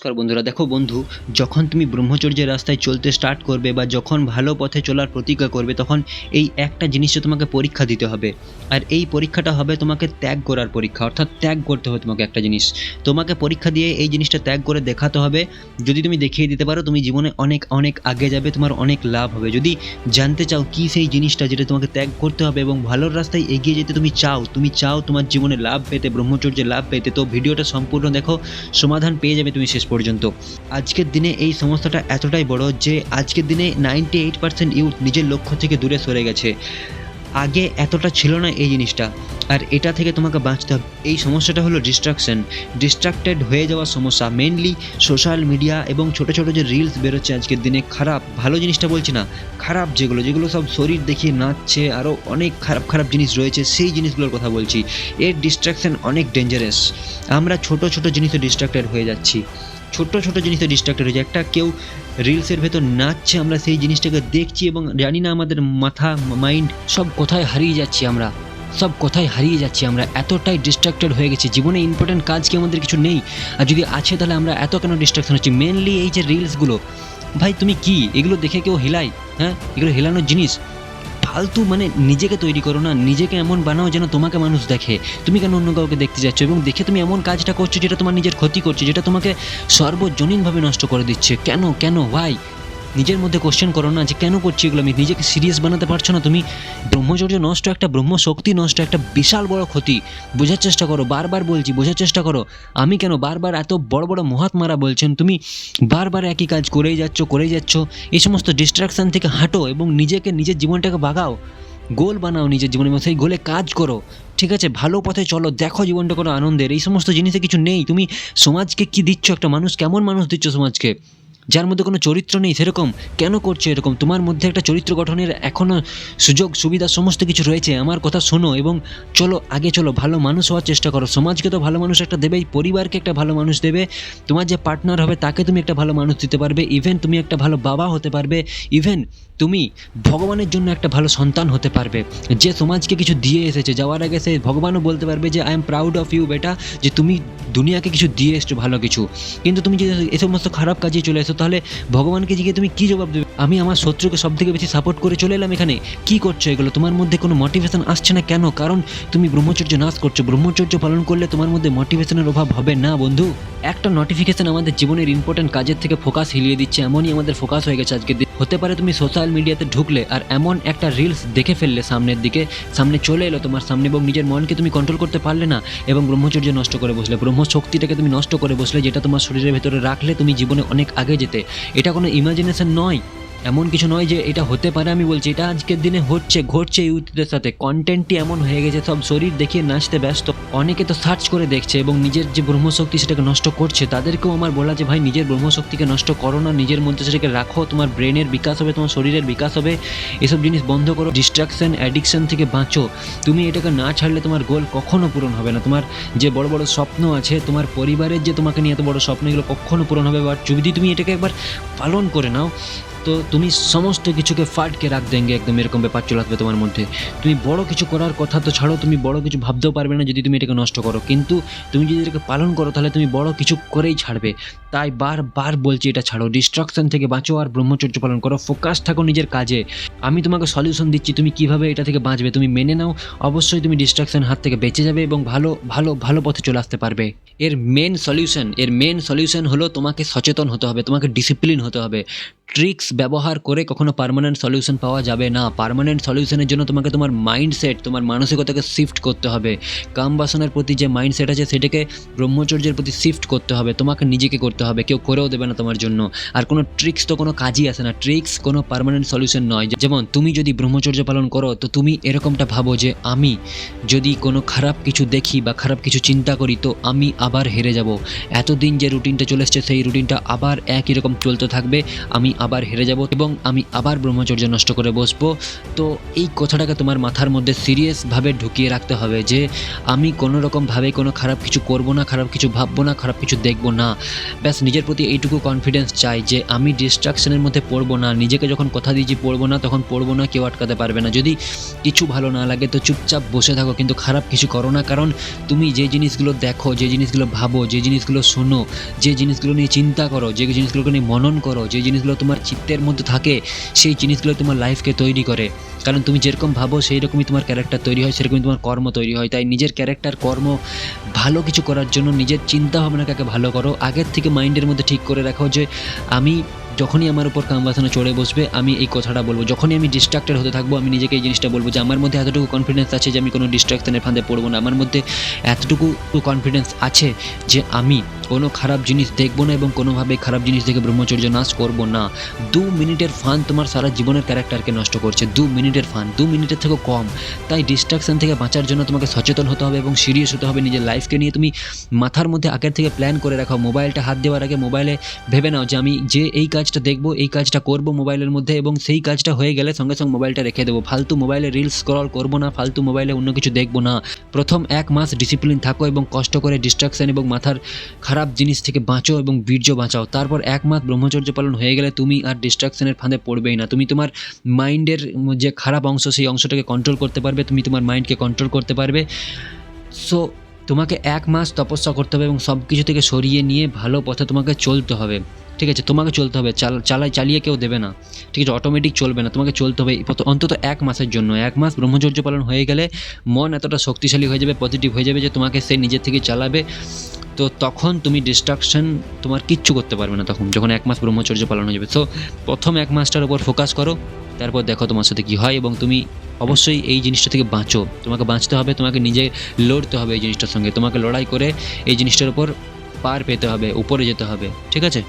নমস্কার বন্ধুরা, দেখো বন্ধু, যখন তুমি ব্রহ্মচর্যের রাস্তায় চলতে স্টার্ট করবে বা যখন ভালো পথে চলার প্রতিজ্ঞা করবে, তখন এই একটা জিনিসটা তোমাকে পরীক্ষা দিতে হবে। আর এই পরীক্ষাটা হবে তোমাকে ত্যাগ করার পরীক্ষা, অর্থাৎ ত্যাগ করতে হবে তোমাকে একটা জিনিস। তোমাকে পরীক্ষা দিয়ে এই জিনিসটা ত্যাগ করে দেখাতে হবে। যদি তুমি দেখিয়ে দিতে পারো, তুমি জীবনে অনেক অনেক আগে যাবে, তোমার অনেক লাভ হবে। যদি জানতে চাও কি সেই জিনিসটা যেটা তোমাকে ত্যাগ করতে হবে এবং ভালোর রাস্তায় এগিয়ে যেতে তুমি চাও তুমি চাও তোমার জীবনে লাভ পেতে, ব্রহ্মচর্যে লাভ পেতে, তো ভিডিওটা সম্পূর্ণ দেখো, সমাধান পেয়ে যাবে তুমি শেষ পর্যন্ত। আজকের দিনে এই সমস্যাটা এতটাই বড় যে আজকের দিনে নাইনটি এইট পার্সেন্ট ইউথ নিজের লক্ষ্য থেকে দূরে সরে গেছে। আগে এতটা ছিল না এই জিনিসটা। আর এটা থেকে তোমাকে বাঁচতে হবে। এই সমস্যাটা হলো ডিস্ট্রাকশন ডিস্ট্রাক্টেড হয়ে যাওয়ার সমস্যা। মেনলি সোশ্যাল মিডিয়া এবং ছোট ছোট যে রিলস বেরোচ্ছে আজকের দিনে, খারাপ, ভালো জিনিসটা বলছি না। খারাপ যেগুলো যেগুলো সব শরীর দেখিয়ে নাচছে আরও অনেক খারাপ খারাপ জিনিস রয়েছে, সেই জিনিসগুলোর কথা বলছি। এর ডিস্ট্রাকশন অনেক ডেঞ্জারাস আমরা ছোট ছোট জিনিসে ডিস্ট্রাক্টেড হয়ে যাচ্ছি। ছোট ছোট জিনিসে ডিস্ট্রাক্টেড হয়ে যায় একটা কেউ রিলসের ভেতর নাচছে, আমরা সেই জিনিসটাকে দেখছি এবং জানি না আমাদের মাথা মাইন্ড সব কোথায় হারিয়ে যাচ্ছি আমরা। সব কোথায় হারিয়ে যাচ্ছি আমরা। এতটাই ডিস্ট্রাক্টেড হয়ে গেছি। জীবনে ইম্পর্টেন্ট কাজ কি আমাদের কিছু নেই? আর যদি আছে তাহলে আমরা এত কেন ডিস্ট্রাকশন হচ্ছি? মেনলি এই যে রিলসগুলো ভাই, তুমি কি? এগুলো দেখে কেউ হেলায়? হ্যাঁ? এগুলো হেলানোর জিনিস? ফালতু মানে নিজেকে তৈরি করো না, নিজেকে এমন বানাও যেন তোমাকে মানুষ দেখে। তুমি কেন অন্য কাউকে দেখতে যাচ্ছ এবং দেখে তুমি এমন কাজটা করছ যেটা তোমার নিজের ক্ষতি করছে, যেটা তোমাকে সর্বজনীনভাবে নষ্ট করে দিচ্ছে। কেন? কেন? ভাই নিজের মধ্যে কোশ্চেন করো না যে কেন করছি এগুলো? আমি নিজেকে সিরিয়াস বানাতে পারছ না? তুমি ব্রহ্মচর্য নষ্ট একটা ব্রহ্ম, শক্তি নষ্ট একটা বিশাল বড় ক্ষতি। বোঝার চেষ্টা করো, বারবার বলছি, বোঝার চেষ্টা করো। আমি কেন বারবার এত বড় বড় মহাত্মারা বলছেন? তুমি বারবার একই কাজ করেই যাচ্ছ করেই যাচ্ছ। এই সমস্ত ডিস্ট্রাকশান থেকে হাঁটো এবং নিজেকে নিজের জীবনটাকে বাগাও। গোল বানাও নিজের জীবনে এবং সেই গোলে কাজ করো। ঠিক আছে? ভালো পথে চলো, দেখো জীবনটা কোনো আনন্দের। এই সমস্ত জিনিসে কিছু নেই। তুমি সমাজকে কি দিচ্ছ? একটা মানুষ কেমন মানুষ দিচ্ছ সমাজকে? যার মধ্যে কোনো চরিত্র নেই, সেরকম কেন করছ এরকম? তোমার মধ্যে একটা চরিত্র গঠনের এখনও সুযোগ, সুবিধা সমস্ত কিছু রয়েছে। আমার কথা শোনো এবং চলো, আগে চলো। ভালো মানুষ হওয়ার চেষ্টা করো। সমাজকে তো ভালো মানুষ একটা দেবেই, পরিবারকে একটা ভালো মানুষ দেবে। তোমার যে পার্টনার হবে, তাকে তুমি একটা ভালো মানুষ দিতে পারবে। ইভেন তুমি একটা ভালো বাবা হতে পারবে। ইভেন তুমি ভগবানের জন্য একটা ভালো সন্তান হতে পারবে। যে সমাজকে কিছু দিয়ে এসেছে, যাওয়ার আগে সে ভগবানও বলতে পারবে যে I am proud of you বেটা যে তুমি দুনিয়াকে কিছু দিয়ে এসছো, ভালো কিছু। কিন্তু তুমি যদি এ সমস্ত খারাপ কাজে চলে এসো তাহলে ভগবানকে জিগে তুমি কি জবাব দেবে? আমি আমার শত্রুকে সব থেকে বেশি সাপোর্ট করে চলে এলাম এখানে। কি করছ এগুলো? তোমার মধ্যে কোনো মোটিভেশন আসছে না কেন? কারণ তুমি ব্রহ্মচর্য নাশ করছ। ব্রহ্মচর্য পালন করলে তোমার মধ্যে মোটিভেশনের অভাব হবে না, বন্ধু। একটা নোটিফিকেশন আমাদের জীবনের ইম্পর্টেন্ট কাজের থেকে ফোকাস হিলিয়ে দিচ্ছে। এমনই আমাদের ফোকাস হয়ে গেছে আজকের দিন। হতে পারে তুমি সোশ্যাল মিডিয়াতে ঢুকলে আর এমন একটা রিলস দেখে ফেললে সামনের দিকে, সামনে চলে এলো তোমার সামনে এবং নিজের মনকে তুমি কন্ট্রোল করতে পারলে না এবং ব্রহ্মচর্য নষ্ট করে বসলে। ব্রহ্মশক্তিটাকে তুমি নষ্ট করে বসলে যেটা তোমার শরীরের ভেতরে রাখলে তুমি জীবনে অনেক আগে যেতে। এটা কোনো ইমাজিনেশন নয়। এমন কিছু নয় যে এটা হতে পারে, আমি বলছি, এটা আজকের দিনে হচ্ছে, ঘটছে ইউথদের সাথে। কন্টেন্টই এমন হয়ে গেছে, সব শরীর দেখিয়ে নাচতে ব্যস্ত। অনেকে তো সার্চ করে দেখছে এবং নিজের যে ব্রহ্মশক্তি সেটাকে নষ্ট করছে, তাদেরকেও আমার বলা যে, ভাই, নিজের ব্রহ্মশক্তিকে নষ্ট করো না, নিজের মধ্যে সেটাকে রাখো, তোমার ব্রেনের বিকাশ হবে, তোমার শরীরের বিকাশ হবে, এসব জিনিস বন্ধ করো ডিস্ট্রাকশন অ্যাডিকশন থেকে বাঁচো। তুমি এটাকে না ছাড়লে তোমার গোল কখনো পূরণ হবে না। তোমার যে বড় বড় স্বপ্ন আছে, তোমার পরিবারের যে তোমাকে নিয়ে এত বড় স্বপ্ন, এগুলো কখনো পূরণ হবে বা যদি তুমি এটাকে একবার পালন করে নাও তো তুমি সমস্ত কিছুকে ফাটকে রাখ দেঙ্গে, একদম এরকম ব্যাপার চলে আসবে তোমার মধ্যে। তুমি বড় কিছু করার কথা তো ছাড়ো, তুমি বড় কিছু ভাবতেও পারবে না যদি তুমি এটাকে নষ্ট করো। কিন্তু তুমি যদি এটাকে পালন করো, তাহলে তুমি বড় কিছু করেই ছাড়বে। তাই বারবার বলছি এটা ছাড়ো। ডিস্ট্রাকশন থেকে বাঁচো আর ব্রহ্মচর্য পালন করো। ফোকাস থাকো নিজের কাজে। আমি তোমাকে সলিউশন দিচ্ছি, তুমি কীভাবে এটা থেকে বাঁচবে তুমি মেনে নাও। অবশ্যই তুমি ডিস্ট্রাকশন হাত থেকে বেঁচে যাবে এবং ভালো ভালো ভালো পথে চলে আসতে পারবে। এর মেন সলিউশন এর মেন সলিউশন হলো তোমাকে সচেতন হতে হবে, তোমাকে ডিসিপ্লিন হতে হবে। ট্রিক্স ব্যবহার করে কখনো পার্মানেন্ট সলিউশন পাওয়া যাবে না। পারমানেন্ট সলিউশনের জন্য তোমাকে তোমার মাইন্ডসেট তোমার মানসিকতাকে শিফট করতে হবে। কাম বাসনের প্রতি যে মাইন্ডসেট আছে, সেটাকে ব্রহ্মচর্যের প্রতি শিফট করতে হবে। তোমাকে নিজেকে করতে হবে, কেউ করেও দেবে না তোমার জন্য। আর কোনো ট্রিক্স তো কোনো কাজই আসে না। ট্রিক্স কোনো পার্মানেন্ট সলিউশন নয়। যেমন, তুমি যদি ব্রহ্মচর্য পালন করো, তো তুমি এরকমটা ভাবো যে, আমি যদি কোনো খারাপ কিছু দেখি বা খারাপ কিছু চিন্তা করি, তো আমি আবার হেরে যাব। এতদিন যে রুটিনটা চলে এসছে, সেই রুটিনটা আবার একই রকম চলতে থাকবে। আমি আবার হেরে যাব এবং আমি আবার ব্রহ্মচর্য নষ্ট করে বসবো। তো এই কথাটাকে তোমার মাথার মধ্যে সিরিয়াসভাবে ঢুকিয়ে রাখতে হবে যে আমি কোনো রকমভাবে কোনো খারাপ কিছু করব না, খারাপ কিছু ভাববো না, খারাপ কিছু দেখব না। ব্যাস, নিজের প্রতি এইটুকু কনফিডেন্স চাই যে আমি ডিস্ট্রাকশনের মধ্যে পড়ব না, নিজেকে যখন কথা দিয়েছি পড়ব না, তখন পড়ব না, কেউ আটকাতে পারবে না। যদি কিছু ভালো না লাগে তো চুপচাপ বসে থাকো, কিন্তু খারাপ কিছু করো না, কারণ তুমি যে জিনিসগুলো দেখো, যে জিনিসগুলো ভাবো, যে জিনিসগুলো শোনো, যে জিনিসগুলো নিয়ে চিন্তা করো, যে জিনিসগুলোকে নিয়ে মনন করো, যে জিনিসগুলো তোমার চিত্তের মধ্যে থাকে, সেই জিনিসগুলো তোমার লাইফকে তৈরি করে। কারণ তুমি যেরকম ভাবো সেই রকমই তোমার ক্যারেক্টার তৈরি হয়, সেরকমই তোমার কর্ম তৈরি হয়। তাই নিজের ক্যারেক্টার কর্ম ভালো কিছু করার জন্য নিজের চিন্তা ভাবনাকে ভালো করো। আগের থেকে মাইন্ডের মধ্যে ঠিক করে রাখো যে, আমি যখনই আমার উপর কামবাসনা চড়ে বসবে, আমি এই কথাটা বলব। যখনই আমি ডিস্ট্রাক্টেড হতে থাকব, আমি নিজেকে এই জিনিসটা বলব যে, আমার মধ্যে এতটুকু কনফিডেন্স আছে যে, আমি কোনো ডিস্ট্রাকশনের ফাঁদে পড়ব না। আমার মধ্যে এতটুকু কনফিডেন্স আছে যে, আমি কোনো খারাপ জিনিস দেখব না এবং কোনোভাবে খারাপ জিনিস দেখে ব্রহ্মচর্য নাশ করব না। দু মিনিটের ফান তোমার সারা জীবনের ক্যারেক্টারকে নষ্ট করছে। দু মিনিটের ফান দু মিনিটের থেকেও কম। তাই ডিস্ট্রাকশন থেকে বাঁচার জন্য তোমাকে সচেতন হতে হবে এবং সিরিয়াস হতে হবে নিজের লাইফকে নিয়ে। তুমি মাথার মধ্যে আগের থেকে প্ল্যান করে রাখো। মোবাইলটা হাত দেওয়ার আগে মোবাইলে ভেবে নাও যে, আমি যে এই কাজটা দেখব, এই কাজটা করব মোবাইলের মধ্যে এবং সেই কাজটা হয়ে গেলে সঙ্গে সঙ্গে মোবাইলটা রেখে দেবো। ফালতু মোবাইলে রিলস স্ক্রল করব না, ফালতু মোবাইলে অন্য কিছু দেখব না। প্রথম এক মাস ডিসিপ্লিন থাকো এবং কষ্ট করে ডিস্ট্রাকশন এবং মাথার খারাপ জিনিস থেকে বাঁচো এবং বীর্য বাঁচাও। তারপর এক মাস ব্রহ্মচর্য পালন হয়ে গেলে তুমি আর ডিস্ট্রাকশনের ফাঁদে পড়বেই না। তুমি তোমার মাইন্ডের যে খারাপ অংশ, সেই অংশটাকে কন্ট্রোল করতে পারবে, তুমি তোমার মাইন্ডকে কন্ট্রোল করতে পারবে। সো তোমাকে এক মাস তপস্যা করতে হবে এবং সব কিছু থেকে সরিয়ে নিয়ে ভালো পথে তোমাকে চলতে হবে। ঠিক আছে, তোমাকে চলতে হবে, চাল চালাই চালিয়ে কেউ দেবে না। ঠিক আছে অটোমেটিক চলবে না, তোমাকে চলতে হবে। অন্তত এক মাসের জন্য, এক মাস ব্রহ্মচর্য পালন হয়ে গেলে মন এতটা শক্তিশালী হয়ে যাবে পজিটিভ হয়ে যাবে যে তোমাকে সে নিজের থেকে চালাবে। তো তখন তুমি ডিস্ট্রাকশন তোমার কিচ্ছু করতে পারবে না তখন, যখন এক মাস ব্রহ্মচর্য পালন হয়ে যাবে। তো প্রথম এক মাসটার উপর ফোকাস করো, তারপর দেখো তোমার সাথে কী হয় এবং তুমি অবশ্যই এই জিনিসটা থেকে বাঁচো। তোমাকে বাঁচতে হবে, তোমাকে নিজে লড়তে হবে এই জিনিসটার সঙ্গে। তোমাকে লড়াই করে এই জিনিসটার উপর পার পেতে হবে, উপরে যেতে হবে। ঠিক আছে?